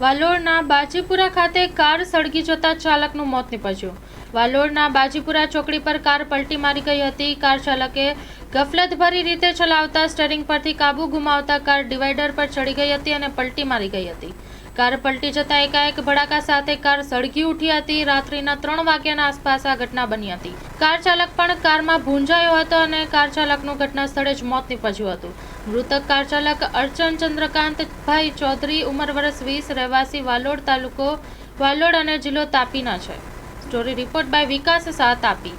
વાલોડના બાજીપુરા ખાતે કાર સળગી જતા ચાલકનું મોત નીપજ્યું. વાલોડના બાજીપુરા ચોકડી પર કાર પલટી મારી ગઈ હતી. કાર ચાલકે ગફલતભરી રીતે ચલાવતા સ્ટેરિંગ પરથી કાબુ ગુમાવતા કાર ડિવાઈડર પર ચડી ગઈ હતી અને પલટી મારી ગઈ હતી. કાર પલટી જતા એકાએક ભડાકા સાથે કાર સળગી ઉઠી હતી. રાત્રિના ત્રણ વાગ્યાના આસપાસ આ ઘટના બની હતી. કાર ચાલક પણ કારમાં ભૂંજાયો હતો અને કાર ચાલકનું ઘટના સ્થળે જ મોત નીપજ્યું હતું. મૃતક કાર ચાલક અર્ચન ચંદ્રકાંતભાઈ ચૌધરી, ઉંમર વર્ષ વીસ, રહેવાસી વાલોડ તાલુકો વાલોડ અને જિલ્લો તાપીના છે. Story report by Vikas Shah Tapi